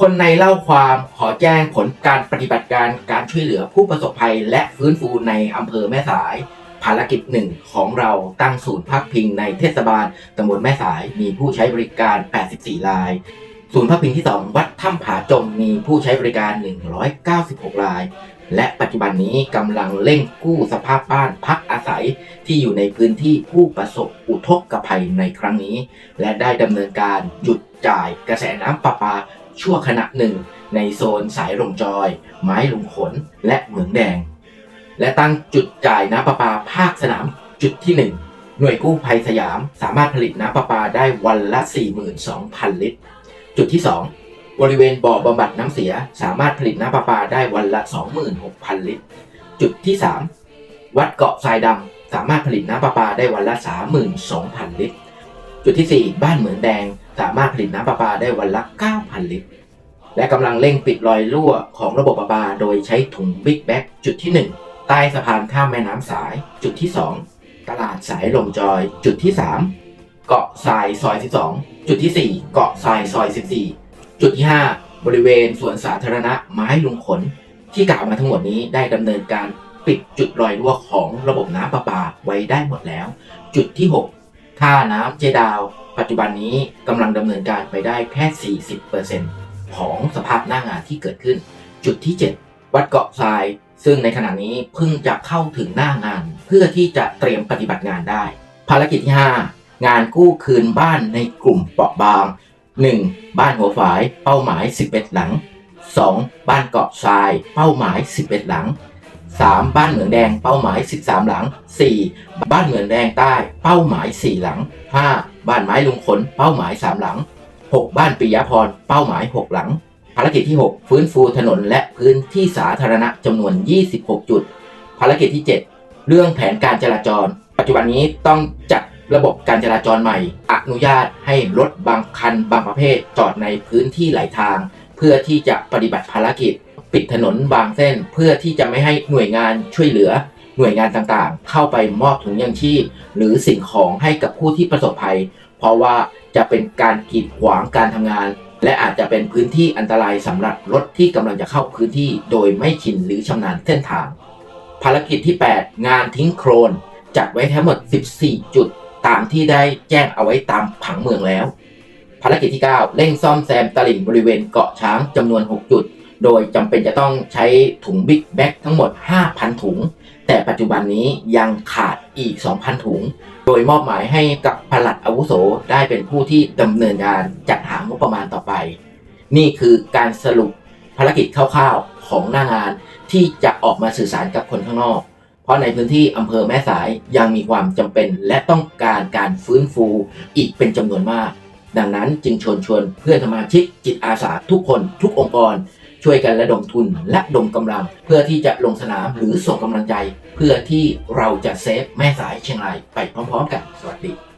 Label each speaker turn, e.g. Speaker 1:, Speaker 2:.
Speaker 1: คนในเล่าความขอแจ้งผลการปฏิบัติการการช่วยเหลือผู้ประสบภัยและฟื้นฟูในอำเภอแม่สาย ภารกิจหนึ่งของเราตั้งศูนย์พักพิงในเทศบาลตำบลแม่สายมีผู้ใช้บริการ 84 ราย ศูนย์พักพิงที่ 2 วัดถ้ำผาจมมีผู้ใช้บริการ 196 ราย และปัจจุบันนี้กำลังเร่งกู้สภาพบ้านพักอาศัยที่อยู่ในพื้นที่ผู้ประสบอุทกภัยในครั้งนี้ และได้ดำเนินการหยุดจ่ายกระแสน้ำประปา ชั่วขณะหนึ่ง ในโซนสายลงจอย ไม้ลงขน และเหมืองแดง และตั้งจุดจ่ายน้ำประปาภาคสนามจุดที่ 1 หน่วยกู้ภัยสยามสามารถผลิตน้ำประปาได้วันละ 42,000 ลิตร จุดที่ 2 บริเวณบ่อบำบัดน้ำเสียสามารถผลิตน้ำประปาได้วันละ 26,000 ลิตร จุดที่ 3 วัดเกาะทรายดำสามารถผลิตน้ำประปาได้วันละ 32,000 ลิตร จุดที่ 4 บ้านเหมืองแดง สามารถผลิตน้ำประปาได้วันละ 9,000 ลิตร และกำลังเร่งปิดรอยรั่วของระบบประปา โดยใช้ถุงบิ๊กแบ็กจุดที่ 1 ใต้สะพานข้ามแม่น้ำสาย จุดที่ 2 ตลาดสายลมจอย จุดที่ 3 เกาะทรายซอย 12 จุดที่ 4 เกาะทรายซอย 14 จุดที่ 5 บริเวณสวนสาธารณะไม้ลุงขน ที่กล่าวมาทั้งหมดนี้ได้ดำเนินการปิดจุดรอยรั่วของระบบน้ำประปาไว้ได้หมดแล้ว จุดที่ 6 ท่าน้ำเจดาว ปัจจุบันนี้กำลังดำเนินการไปได้แค่ 40%ของสภาพหน้างานที่เกิดขึ้น จุดที่ 7 วัดเกาะทราย ซึ่งในขณะนี้เพิ่งจะเข้าถึงหน้างาน เพื่อที่จะเตรียมปฏิบัติงานได้ ภารกิจที่ 5 งานกู้คืนบ้านในกลุ่มเปราะบาง 1. บ้านหัวฝายเป้าหมาย 11 หลัง 2. บ้านเกาะทราย เป้าหมาย 11 หลัง 3. บ้านเหมืองแดงเป้าหมาย 13 หลัง 4. บ้านเหมืองแดงใต้เป้าหมาย 4 หลัง 5. บ้านไม้ลุงขนเป้าหมาย 3 หลัง 6. บ้านปิยพรเป้าหมาย 6 หลัง ภารกิจที่ 6 ฟื้นฟูถนนและพื้นที่สาธารณะจำนวน 26 จุด ภารกิจที่ 7 เรื่องแผนการจราจร ปัจจุบันนี้ต้องจัดระบบการจราจรใหม่ อนุญาตให้รถบางคันบางประเภทจอดในพื้นที่หลายทาง เพื่อที่จะปฏิบัติภารกิจ ปิดถนนบางเส้นเพื่อที่จะไม่ให้หน่วยงานช่วยเหลือ หน่วยงานต่างๆ เข้าไปมอบถุงยังชีพ หรือสิ่งของให้กับผู้ที่ประสบภัย เพราะว่าจะเป็นการกีดขวางการทำงาน และอาจจะเป็นพื้นที่อันตรายสำหรับรถที่กำลังจะเข้าพื้นที่โดยไม่ชินหรือชำนาญเส้นทาง ภารกิจที่ 8 งานทิ้งโครนจัดไว้ทั้งหมด 14 จุดตามที่ได้แจ้งเอาไว้ตามผังเมืองแล้ว ภารกิจที่ 9 เร่งซ่อมแซมตลิ่งบริเวณเกาะช้างจำนวน 6 จุด โดยจำเป็นจะต้องใช้ถุงบิ๊กแบ็กทั้งหมด 5,000 ถุง แต่ปัจจุบันนี้ยังขาดอีก 2,000 ถุง โดยมอบหมายให้กับปลัดอาวุโสได้เป็นผู้ที่ดำเนินการจัดหางบประมาณต่อไป นี่คือการสรุปภารกิจคร่าวๆของหน้างานที่จะออกมาสื่อสารกับคนข้างนอก เพราะในพื้นที่อำเภอแม่สายยังมีความจำเป็นและต้องการการฟื้นฟูอีกเป็นจำนวนมาก ดังนั้นจึงชวนชวนเพื่อนสมาชิกจิตอาสาทุกคนทุกองค์กร ช่วยกันระดมทุนและดมกำลัง เพื่อที่จะลงสนามหรือส่งกำลังใจ เพื่อที่เราจะเซฟแม่สายเชียงรายไปพร้อม ๆ กันสวัสดี